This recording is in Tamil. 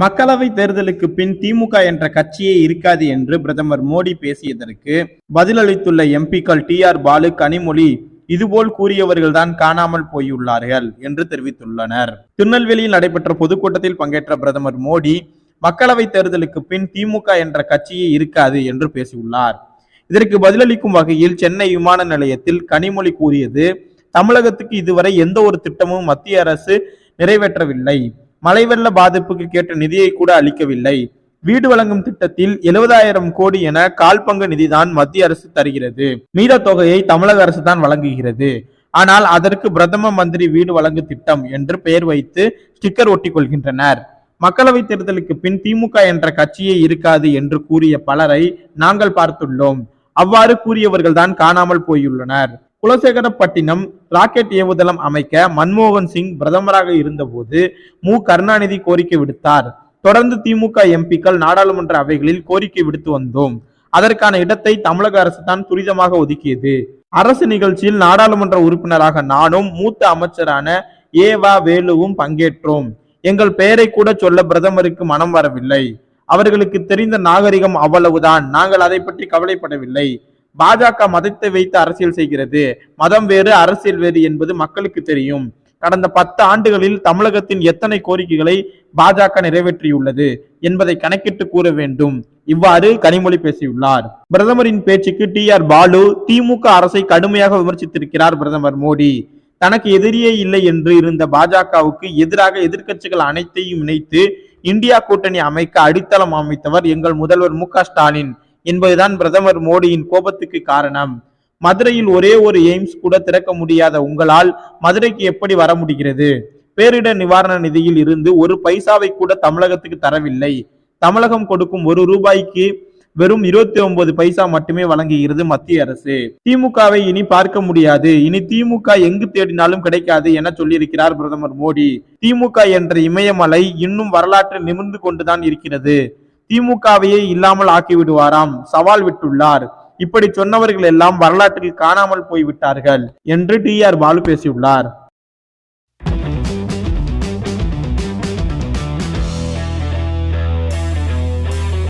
மக்களவை தேர்தலுக்கு பின் திமுக என்ற கட்சியே இருக்காது என்று பிரதமர் மோடி பேசியதற்கு பதிலளித்துள்ள எம்பிக்கள் டி ஆர் பாலு கனிமொழி இதுபோல் கூறியவர்கள்தான் காணாமல் போயுள்ளார்கள் என்று தெரிவித்துள்ளனர். திருநெல்வேலியில் நடைபெற்ற பொதுக்கூட்டத்தில் பங்கேற்ற பிரதமர் மோடி மக்களவை தேர்தலுக்கு பின் திமுக என்ற கட்சியே இருக்காது என்று பேசியுள்ளார். இதற்கு பதிலளிக்கும் வகையில் சென்னை விமான நிலையத்தில் கனிமொழி கூறியது தமிழகத்துக்கு இதுவரை எந்த ஒரு திட்டமும் மத்திய அரசு நிறைவேற்றவில்லை. மழை வெள்ள பாதிப்புக்கு கேட்ட நிதியை கூட அளிக்கவில்லை. வீடு வழங்கும் திட்டத்தில் எழுபதாயிரம் கோடி என கால் பங்கு நிதிதான் மத்திய அரசு தருகிறது. மீத தொகையை தமிழக அரசு தான் வழங்குகிறது. ஆனால் அதற்கு பிரதம மந்திரி வீடு வழங்கு திட்டம் என்று பெயர் வைத்து ஸ்டிக்கர் ஒட்டிக் கொள்கின்றனர். மக்களவை தேர்தலுக்கு பின் திமுக என்ற கட்சியே இருக்காது என்று கூறிய பலரை நாங்கள் பார்த்துள்ளோம். அவ்வாறு கூறியவர்கள் தான் காணாமல் போயுள்ளனர். குலசேகரப்பட்டினம் ராக்கெட் ஏவுதளம் அமைக்க மன்மோகன் சிங் பிரதமராக இருந்தபோது மு. கருணாநிதி கோரிக்கை விடுத்தார். தொடர்ந்து திமுக எம்பிக்கள் நாடாளுமன்ற அவைகளில் கோரிக்கை விடுத்து வந்தோம். அதற்கான இடத்தை தமிழக அரசு தான் துரிதமாக ஒதுக்கியது. அரசு நிகழ்ச்சியில் நாடாளுமன்ற உறுப்பினராக நானும் மூத்த அமைச்சரான ஏவா வேலுவும் பங்கேற்றோம். எங்கள் பெயரை கூட சொல்ல பிரதமருக்கு மனம் வரவில்லை. அவர்களுக்கு தெரிந்த நாகரிகம் அவ்வளவுதான். நாங்கள் அதை பற்றி கவலைப்படவில்லை. பாஜக மதத்தை வைத்து அரசியல் செய்கிறது. மதம் வேறு அரசியல் வேறு என்பது மக்களுக்கு தெரியும். கடந்த பத்து ஆண்டுகளில் தமிழகத்தின் எத்தனை கோரிக்கைகளை பாஜக நிறைவேற்றியுள்ளது என்பதை கணக்கிட்டு கூற வேண்டும். இவ்வாறு கனிமொழி பேசியுள்ளார். பிரதமரின் பேச்சுக்கு டி ஆர் பாலு திமுக அரசை கடுமையாக விமர்சித்திருக்கிறார் பிரதமர் மோடி. தனக்கு எதிரியே இல்லை என்று இருந்த பாஜகவுக்கு எதிராக எதிர்க்கட்சிகள் அனைத்தையும் இணைத்து இந்தியா கூட்டணி அமைக்க அடித்தளம் அமைத்தவர் எங்கள் முதல்வர் மு ஸ்டாலின். என்பதுதான் பிரதமர் மோடியின் கோபத்துக்கு காரணம். மதுரையில் ஒரே ஒரு எய்ம்ஸ் கூட திறக்க முடியாத உங்களால் மதுரைக்கு எப்படி வர முடிகிறது? பேரிடர் நிவாரண நிதியில் இருந்து ஒரு பைசாவை கூட தமிழகத்துக்கு தரவில்லை. தமிழகம் கொடுக்கும் ஒரு ரூபாய்க்கு வெறும் இருபத்தி ஒன்பது பைசா மட்டுமே வழங்குகிறது மத்திய அரசு. திமுகவை இனி பார்க்க முடியாது. இனி திமுக எங்கு தேடினாலும் கிடைக்காது என சொல்லியிருக்கிறார் பிரதமர் மோடி. திமுக என்ற இமயமலை இன்னும் வரலாற்று நிமிர்ந்து கொண்டுதான் இருக்கிறது. திமுகவையே இல்லாமல் ஆக்கிவிடுவாராம். சவால் விட்டுள்ளார். இப்படி சொன்னவர்கள் எல்லாம் வரலாற்றில் காணாமல் போய்விட்டார்கள். என்று டி ஆர் பாலு பேசியுள்ளார்.